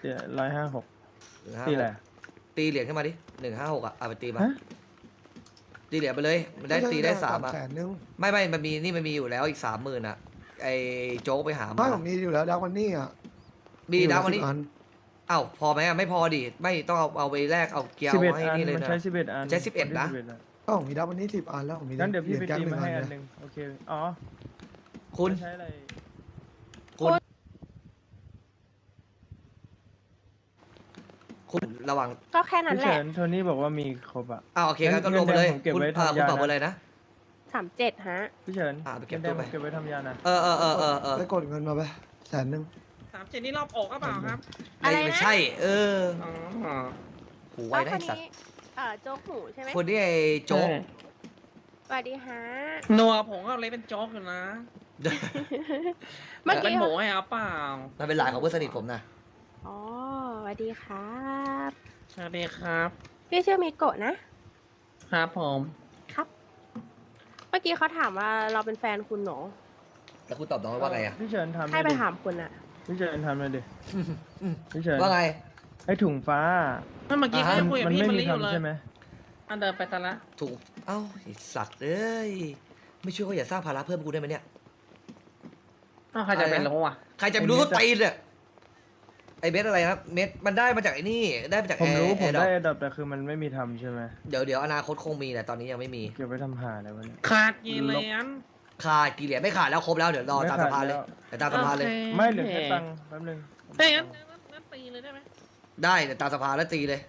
เดี๋ยวร้อยห้าหกหนึ่งห้าตีหแหกละตีเหรียญขึ้นมาดิหนึ่งห้าหกอะเอาไปตีมา ฮะตีเหรียญไปเลย มันได้ตีได้สามอะ แสนนึงไม่ไม่มันมีนี่มันมีอยู่แล้วอีกสามหมื่นอะ ไอ้โจ๊กไปหาไม่มาผมมีอยู่แล้วดาววันนี้อะมีดาวอยู่วันนี้ สิบอัอ้าวพอไหมอะไม่พอดิไม่ต้องเอาเอาไปแลกเอาเกียร์สิบเอ็ดเอาให้อันนี่เลยมันนะ ใช้สิบเอ็ดอันใช้11วัที่นะ11อะก็ผมมีดาววันนี้สิบอันแล้วผมมีงั้นเดี๋ยวพี่ไปหรีญตีแก๊งมาให้หอันงหนึ่งโอเค อ๋อคุณ ใช้อะไร คุณ คุณระวังก็แค่นั้นพี่แหเฉิละนโทนี่บอกว่ามีครบอะ อ้าวโอเคงั้นก็งั้นรวมไปเลยเงินแดงผมเก็บคุณไว้อ่าทำคุณยา ตอบนะเบอร์อะไรนะ สามเจ็ดฮะ พี่เฉินอ่าไปเก็บงินแดงตู้ไป ผมเก็บไว้ทำยานะ เออเออเออเออเออไปกดเงินมาไปแสนนึงสามเจ็ดนี่รอบออกก็เปล่าครับไม่อะไรนะ ไม่ใช่ เอออ๋อหูไวแล้วได้คนสัตว์นี้เอ่อโจ๊กหูใช่ไหมคนที่ไอ้โจ๊กสวัสดีฮะ นัวผมก็เลยเป็นโจ๊กอยู่นะเมื่อแต่เป็นกี้หมูให้เอาเปล่ามันเป็นหลานของเพื่อนสนิทผมนะอ๋อส วัสดีครับสวัสดีครับ พี่ชื่อมิโกะนะ ครับผมครับ เมื่อกี้เขาถามว่าเราเป็นแฟนคุณเหรอแล้วคุณตอบน้องว่าไงอะ พี่เฉินทำให้เลยไปดิถามคุณอะพี่เฉินทำเลยดิพี่เฉินว่าไง ไอ้ถุงฟ้า เมื่อกี้อ่าเขาฮะยังคุยกับมันพี่ไม่มันมีลี่อยู่เลยทำใช่ไหมอันเดินไปตะละถูก เอ้าไอ้สัตว์เอ้ย ไม่ช่วยก็อย่าสร้างภาระเพิ่มกูได้ไหมเนี่ย อ้าวใครจะเป็นรู้อะ ใครจะไปรู้ต้นตีนเนี่ย ไอเม็ดอะไรนะเม็ดมันได้มาจากไอ้นี่ได้มาจากผมแอรู้ร์ผมแอร์ดอได้ปดับแต่คือมันไม่มีทำใช่ไหมเดี๋ยวเดี๋ยวอนาคตคงมีแต่ตอนนี้ยังไม่มีเก็บไว้ทำหาอะไรวะเนี่ย ขาดกี่เหรียญขาดกี่เหรียญไม่ขาดแล้วครบแล้วเดี๋ยวรอไม่ตามขาสดภาเลยแล้ว เดี๋ยวตามสภาเลย โอคไม่เหลือแค่ตังค์แป๊บนึงเฮ้ยงั้นงั้นงั้นตีเลยได้ไหมได้เดี๋ยวตามสภาแล้วตีเลย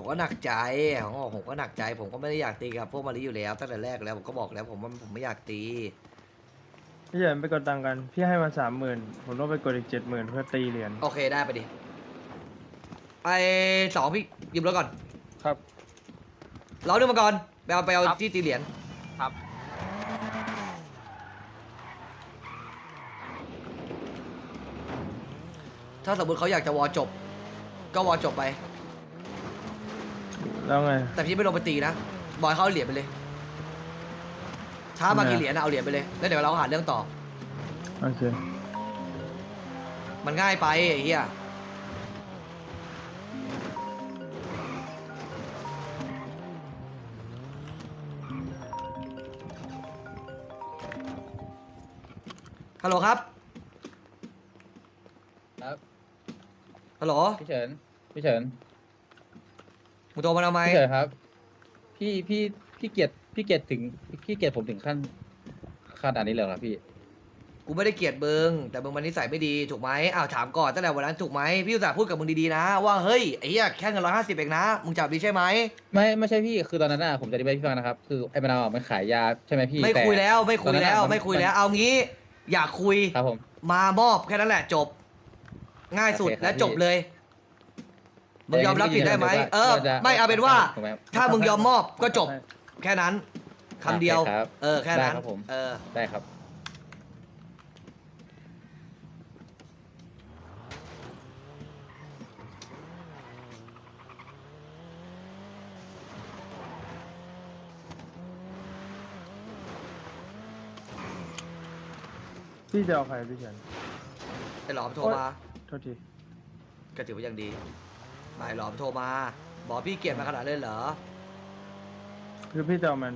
ผมก็หนักใจผมก็บอกผมก็หนักใจ ผมก็ไม่ได้อยากตีกับพวกมารีอยู่แล้วตั้งแต่แรกแล้วผมก็บอกแล้วผมว่าผมไม่อยากตี พี่เฉินไปกดตังค์กัน พี่ให้มาสามหมื่นผมต้องไปกดอีกเจ็ดหมื่นเพื่อตีเหรียญ โอเคได้ไปดิไอสองพี่หยิบรถก่อนครับ เราเรื่องมาก่อนไปเอาไปเอาครับที่ตีเหรียญครับ ถ้าสมมติเขาอยากจะวอจบ ก็วอจบไป แล้วไง แต่พี่ไม่ลงไปตีนะบอยเขาเอาเหรียญไปเลยช้ามาทำไมกี่อะเหรียญนะเอาเหรียญไปเลยแล้วเดี๋ยวเราหาเรื่องต่อ โอเค มันง่ายไปไอ้เหี้ยฮัลโหลครับ ครับฮัลโหล พี่เฉินพี่เฉิน มึงโทรมาทำไมพี่เฉินครับ พี่พี่พี่เกียรติพี่เกียรติถึงพี่เกียรติผมถึงขั้นขนาดนี้เลยเหรอพี่ กูไม่ได้เกลียดมึงแต่มึงมันนิสัยไม่ดีถูกไหมอ้าวถามก่อนตั้งแต่วันนั้นถูกไหมพี่อุตส่าห์พูดกับมึงดีๆนะว่าเฮ้ยไอ้เหี้ยแค่เงินร้อยห้าสิบเองนะมึงจับดีใช่ไหมไม่ไม่ใช่พี่คือตอนนั้นน่ะผมจะอธิบายให้พี่ฟังนะครับ คือไอ้มะนาวอะมันขายยาใช่ไหมพี่ไม่แต่คุยแล้วไม่คุยแล้วตอนนั้นอะ ไม่คุยแล้วมันเอางี้ อยากคุยครับผม มามอบแค่นั้นแหละจบ ง่ายสุดโอเคครับและจบเลย มึงยอมรับผิดได้ไหมแต่เออว่าจะไม่เอาเป็นว่าถูกไหมถ้ามึงยอมมอบก็จบ แค่นั้นคำเดียวโอเคครับเออแค่นั้นได้ครับผม เออ ได้ครับ พี่จะเอาใครพี่เฉินไอ้หลอมโทรมาโทษทีก็ถือว่ายังดี ไม่หลอมโทรมา บอกพี่เกลียดมาขนาดเลยเหรอ คือพี่จะเอามัน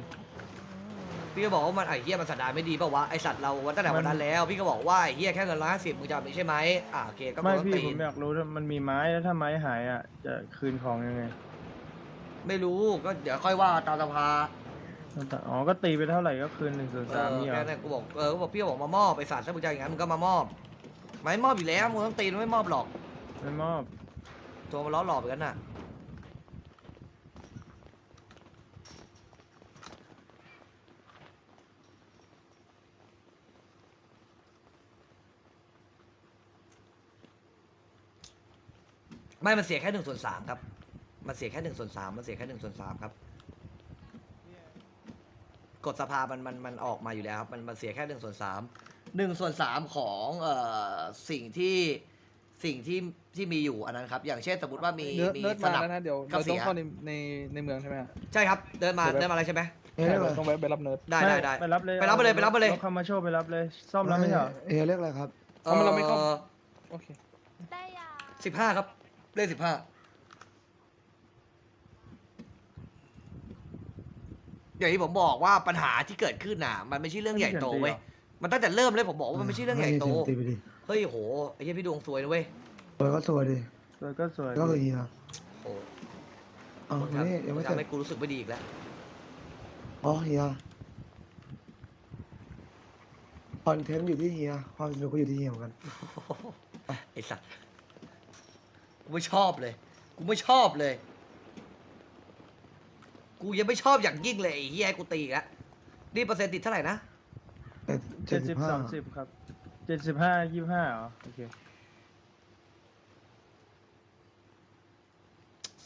พี่ก็บอกว่ามันไอ้เหี้ยมันสันดานไม่ดีเปล่าวะไอสัตว์เราวันตั้งแต่วันนั้นแล้ว พี่ก็บอกว่าไอ้เหี้ยแค่เงินร้อยห้าสิบมึงจะเอาไปใช่ไหมอ่าโอเคก็ไม่ต้องพี่ตีผมอยากรู้ถ้ามันมีไม้แล้วถ้าไม้หายอะ จะคืนของยังไงไม่รู้ก็เดี๋ยวค่อยว่าตามสภาอ๋อก็ตีไปเท่าไหร่ก็คืนหนึ่งส่วนเอสามอนี่เหรแค่อนั้นกูบอกเออกูบอกพี่ก็บอกมามอบไปสัตว์ถ้ามึงจะอย่างนั้นมึงก็มามอบ ไม่มอบอยู่แล้วมึงต้องตีมันไม่มอบหรอกไม่มอบ โทรมาล้อหลอกไปกันน่ะไม่ มันเสียแค่หนึ่งส่วนสามครับ มันเสียแค่หนึ่งส่วนสามมันเสียแค่หนึ่งส่วนสามครับ กฎสภา มัน มัน มันออกมาอยู่แล้วครับ มัน มันเสียแค่หนึ่งส่วนสามหนึ่งส่วนสามของ เอ่อ สิ่งที่ สิ่งที่ที่มีอยู่อันนั้นครับ อย่างเช่นสมมติว่ามีเนิร์ดมีเนิร์ดสมานับ แล้วนะเดี๋ยวก็เราเสีต้องยเข้าในในในเมืองใช่ไหมฮะใช่ครับ เดินมาเดี๋ยวเดินมาอะไรใช่ไหมเฮียเรียกอะไรเราต้องแวะไปรับเนิร์ดได้ได้ได้ ไปรับเลยไปรับไปเลยไปรับไปเลยรถคามาโชว์ไปรับเลย ซ่อมแล้วไม่ใช่เหรอเฮียเรียกอะไรครับ เพราะมันเราไม่เข้า โอเคได้ยาสิบห้าครับ เลขสิบห้าอย่างที่ผมบอกว่าปัญหาที่เกิดขึ้นน่ะ มันไม่ใช่เรื่องใหญ่โตเว้ยมันตั้งแต่เริ่มเลยผมบอกว่ามันไม่ใช่เรื่องใหญ่โต ตีไปดิ เฮ้ยโหไอ้เหี้ยพี่ดวงซวยนะเว้ยสวยก็สวยดิสวยก็สวยก็คือเฮียโอ้เอ้าวนี่ยังไม่เสร็ทำจให้กูรู้สึกไม่ดีอีกแล้วอ๋อเฮียคอนเทนต์อยู่ที่เฮียความสนุกก็อยู่ที่เฮียเหมือนกันไอ้สัตว์กูไม่ชอบเลย กูไม่ชอบเลย กูยังไม่ชอบอย่างยิ่งเลยไอ้เฮียให้กูตีอีกแล้วนี่เปอร์เซ็นต์ติดเท่าไหร่นะแต่เจ็เจ็ดดสิสิบบห้าสามสิบครับ เจ็ดสิบห้ายี่สิบห้าเหรอ โอเค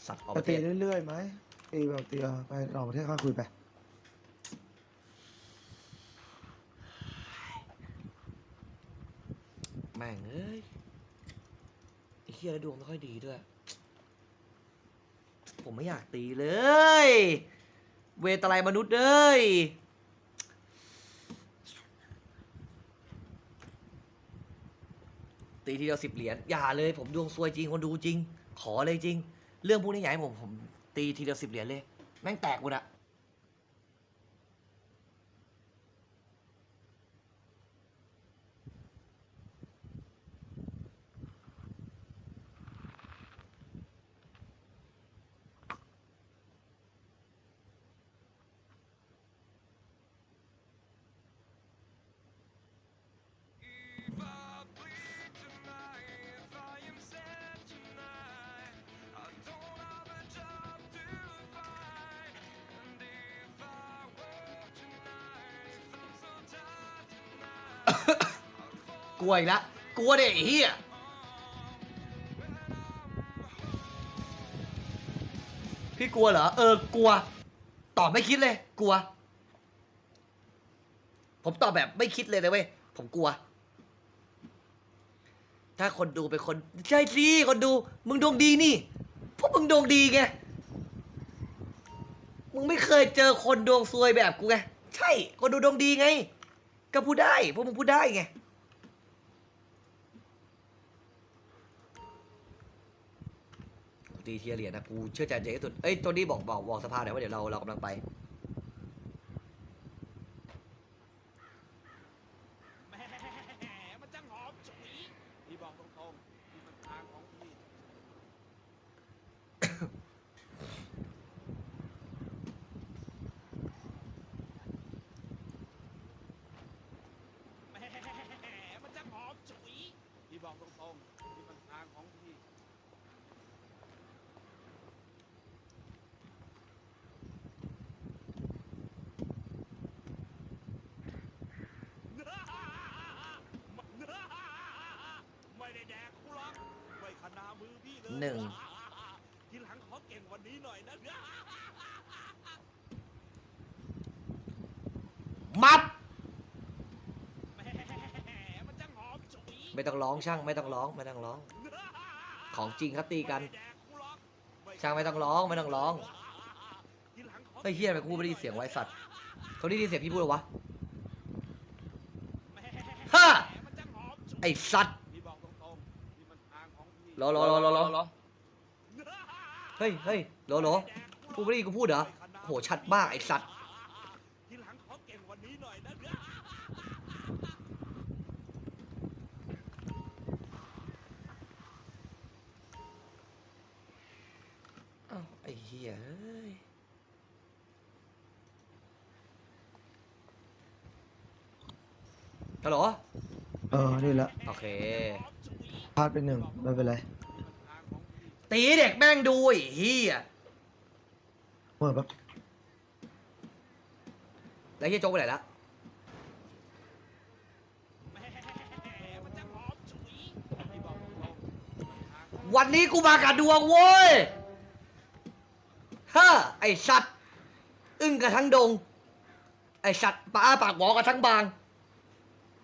สัตว์ออกปจะระเทตีศเรื่อยๆไหมตีแบบตีไปออกประเทศข้างคุยไป แม่งเอ้ยไอ้เฮียแล้วดวงไม่ค่อยดีด้วย ผมไม่อยากตีเลย เวตาลายมนุษย์เลย ตีทีเดียวสิบเหรียญอย่าเลยผมดวงซวยจริงคนดูจริง ขอเลยจริง เรื่องพวกนี้อย่าให้ผมผมตีทีเดียวสิบเหรียญเลย แม่งแตกหมดอะ กลัวอีกแล้วกลัวเด็กเฮียพี่กลัวเหรอ เออกลัว ตอบไม่คิดเลย กลัว ผมตอบแบบไม่คิดเลยนะเว้ย ผมกลัว ถ้าคนดูเป็นคน ใช่สิคนดู มึงดวงดีนี่ พวกมึงดวงดีไง มึงไม่เคยเจอคนดวงซวยแบบกูไง ใช่ คนดูดวงดีไง ก็พูดได้ พวกมึงพูดได้ไง ตีเทียเหรียญนะกูเชื่อใจเจ๊ที่สุดเอ้ยตัวนี้บอกบอกบอกสภาหน่อยว่าเดี๋ยวเราเรากำลังไป แหมมันจังหอมฉุยพี่บอกตรงๆนี่มันทางของพี่ แหมมันจังหอมฉุยพี่บอกตรงๆนี่มันทางของพี่ ไม่ได้แดกกูหรอกไม่ขนามือพี่เลย หนึ่งทีหลังขอเก่งวันนี้หน่อยนะมับแหมมันจังหอมฉุยไม่ต้องร้องช่างไม่ต้องร้องไม่ต้องร้อง ของจริงครับตีกัน ช่างไม่ต้องร้องไม่ต้องร้องทีหลังขอเฮ้ยเฮียไมกูไม่ได้ยินเสียงไว้สัตว์เขาได้ยินเสียงพี่พูดหรอวะฮ่ามันจังหอมฉุยไอสัตว์ รอรอรอรอรอรอเฮ้ยเฮ้ยรอรอกูไม่ได้ยินกูพูดเหรอโหชัดมากไอสัตว์ทีหลังขอเก่งกวันนี้หน่อยนะอ้าวไอเฮียเอ้ยฮัลโหลเออนี่แหละ โอเค พลาดไปหนึ่งไม่เป็นไรตีเด็กแม่งดูไอ้เฮียเมื่อแบบแล้วเฮียโจ๊กไปไหนละมันจังหอมฉุยพี่บอกตรงๆนี่มันทางของวันนี้กูมากับดวงโว้ยฮ่าไอสัตว์ อึ้งกันทั้งดง ไอสัตว์ปลาอ้าปากหวอกันทั้งบาง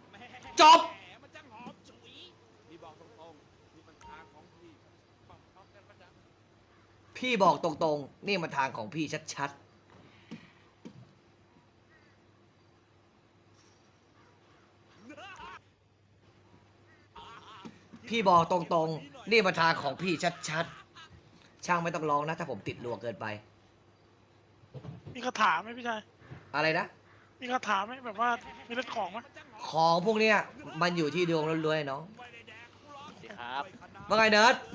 แหมจบ แหมมันจังหอมฉุยพี่บอกตรงๆนี่มันทางของพี่บอกพร้อมกันประจำ พี่บอกตรงๆ นี่มันทางของพี่ชัดๆ พี่บอกตรงๆ นี่มันทางของพี่ชัดๆ ช่างไม่ต้องร้องนะ ถ้าผมติดลวงเกินไป มีคาถาไหมพี่ชาย อะไรนะ มีคาถาไหมแบบว่ามีเล่นของไหมของพวกเนี้ยมันอยู่ที่ดวงล้วนๆไอ้น้องสวัสดีครับ ว่าไงเนิร์ดสวัสดี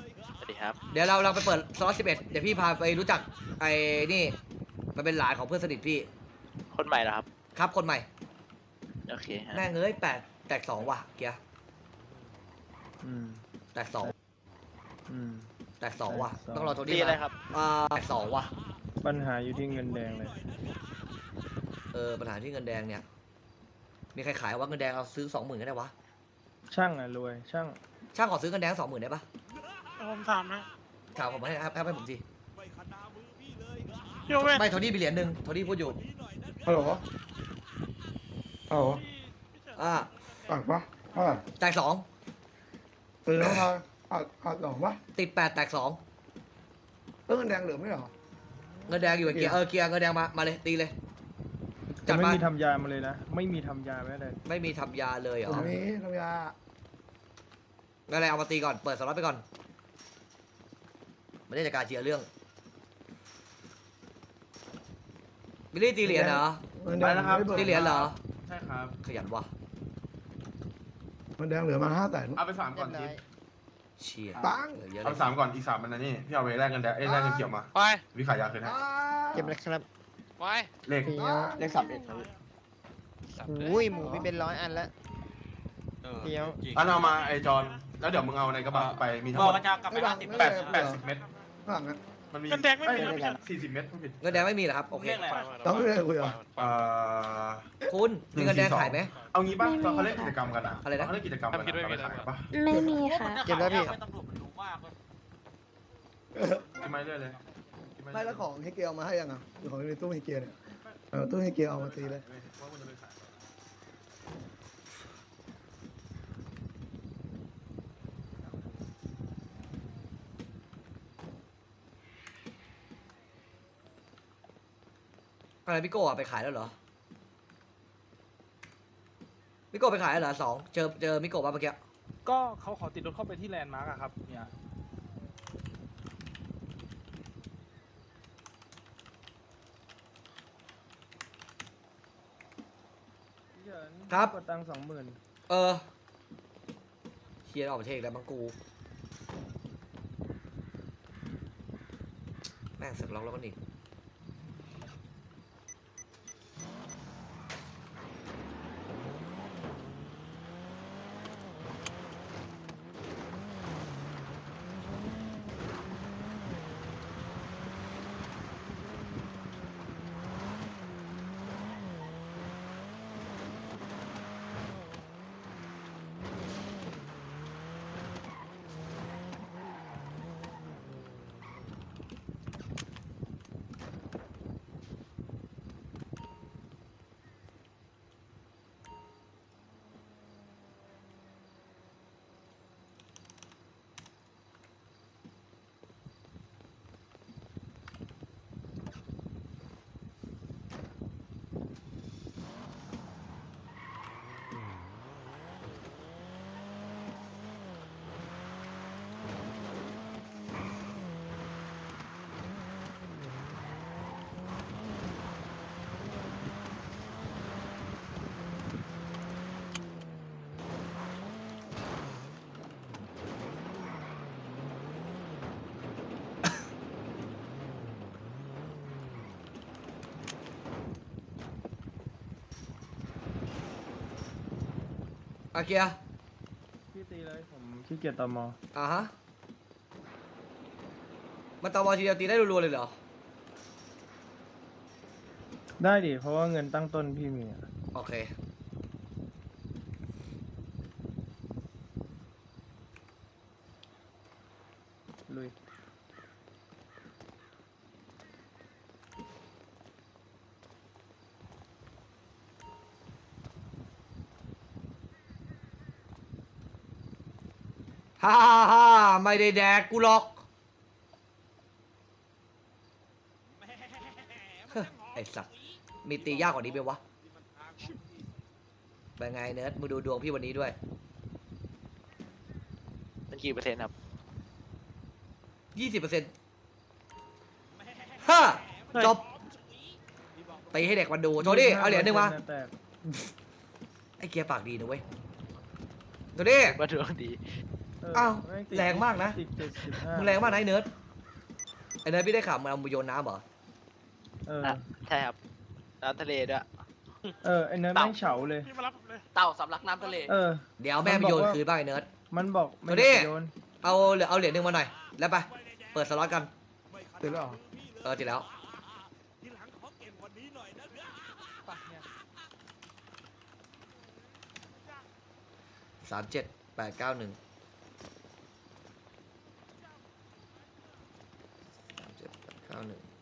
ครับเดี๋ยวเราเราไปเปิดซอสสิบเอ็ดเดี๋ยวพี่พาไปรู้จักไอ้นี่มันเป็นหลานของเพื่อนสนิทพี่ คนใหม่เหรอครับ ครับคนใหม่ โอเคฮะแม่งเอ้ยแปดแตกสองว่ะเกียร์อืมแตกสองอืมแตกสองว่ะแตกสองต้องรอโทตีนี่อะไรมาครับอ่าแตกสองว่ะปัญหาอยู่ที่เงินแดงเลย เออปัญหาที่เงินแดงเนี่ย มีใครขายว่าเงินแดงเราซื้อสองหมื่นก็ได้วะช่างอะรวย ช่างช่างขอซื้อเงินแดงสองหมื่นได้ปะเอา ผมถามนะถามผมให้ให้ให้ผมทีไม่ขนามือพี่เลยพี่โอเว่นไม่โทนี่มีเหรียญหนึ่งโทนี่พูดอยู่ฮัลโหลฮัลโหลอ่าฝากปะเท่าไหร่แตกสองตื่นแล้วมาอาดอาดหลงปะติดแปดแตกสองเออเงินแดงเหลือไม่เหรอ เงินแดงอยู่กับเกียร์เออเกียร์เงินแดงมามาเลยตีเลยแต่จัดไม่มามีทำยามาเลยนะ ไม่มีทำยาแม้แต่ไม่มีทำยาเลยเหรตรองนี้น้ำยางั้นอะไรเอามาตีก่อนเปิดสล็อตไปก่อน ไม่ได้จัดการเจียร์เรื่อง บิลลี่ตีเหรียญเหรอเงินแดงไม่บิกตีเหรียญเหรอ ใช่ครับ ขยันว่ะเงินแดงเหลือมาห้าแสนเอาไปสามก่อนทิปเชียร์ปังเหลือเยอะเอาเลไปยสามก่อนอีกสามมันนะนี่พี่เอาไปแลกเงินแดงเอ้ยแลกเงินเขียวมาไปวิขายยาคืนให้เก็บเลยครับไปเลขเฟี้ยวเลขสามเอ็ดครับอุ้ยหมูพี่เป็นร้อยอันแล้วเฟี้ยวอันเอามาไอจอนแล้วเดี๋ยวมึงเอาในกระบะไปมีทั้งหมดกลับไปห้าสิบแปดแปดสิบเม็ด ข้างหลังอะมันมีเงินแดงไม่มีนะพี่ชายสี่สิบเม็ดไม่ผิดเงินแดงไม่มีเหรอครับ โอเค ต้องไม่ได้คุยเหรอ เอ่อ คุณมีเงินแดงขายไหม เอางี้ป่ะตอนเขาเล่นกิจกรรมกันอะอะไรนะ ตเขาเล่นกิจกรรมกันอะเอาไปขายป่ะไม่มีค่ะ เก็บแล้วพี่ ตำรวจมันรู้มากเลยกินไม่เรื่อยเลยกินไม่แล้วของให้เกียร์เอามาให้ยังอะอยู่ของในตู้ให้เกียร์เนี่ยเออตู้ให้เกียร์เอามาตีเลย ว่ามันจะไปขาย อะไรพี่โก้อะไปขายแล้วเหรอพี่โก้ไปขายแล้วเหรอสองเจอเจอมิโกะป่ะเมื่อกี้ก็เขาขอติดรถเข้าไปที่แลนด์มาร์กอะครับเนี่ยพี่เฉินครับกดตังค์สองหมื่นเออเฮียออกประเทศอีกแล้วมังกู แม่งสึกล็อกแล้วก็หนี อาเกียร์พี่ตีเลยผมขี้เกียจตอมออ่าฮะ มันตอมอทีเดียวตีได้รัวๆเลยเหรอ ได้ดิเพราะว่าเงินตั้งต้นพี่มีอะโอเค ลุย ฮ่าฮ่าฮ่าไม่ได้แดกกูหรอกเฮ้ยไอ้สัตว์มีตียากกว่านี้ไหมวะเป็นไงเนิร์ดมึงดูดวงพี่วันนี้ด้วยมันกี่เปอร์เซ็นต์ครับยี่สิบเปอร์เซ็นต์ฮ่าจบไปให้เด็กมันดูโทนี่เอาเหรียญหนึ่งมาแตกไอ้เกียร์ปากดีนะเว้ยโทนี่ว่าดวงดีเอ้าวม่ติดแรงมากนะ ติดเจ็ดสิบห้ามึงแรงมากนะไอ้เนิร์ดไอ้เนิร์ดพี่ได้ข่าวมึงเอามาโยนน้ำเหรอ เอออะใช่ครับน้ำทะเลด้วย เออ ไอเนิร์ดเต่าแม่งเฉาเลย พี่มารับผมเลย เต่าสำลักน้ำทะเล เออ เดี๋ยวแม่ไปโยนคืนบ้างไอ้เนิร์ด มันบอกไม่โทนี่ได้โยนเอาเหลือเอาเหรียญหนึ่งมาหน่อย แล้วไป เปิดสล็อตกัน ติดแล้วเหรอเออติดแล้วทีหลังขอเก่งกว่านี้หน่อยนะสามเจ็ดแปดเก้าหนึ่ง สา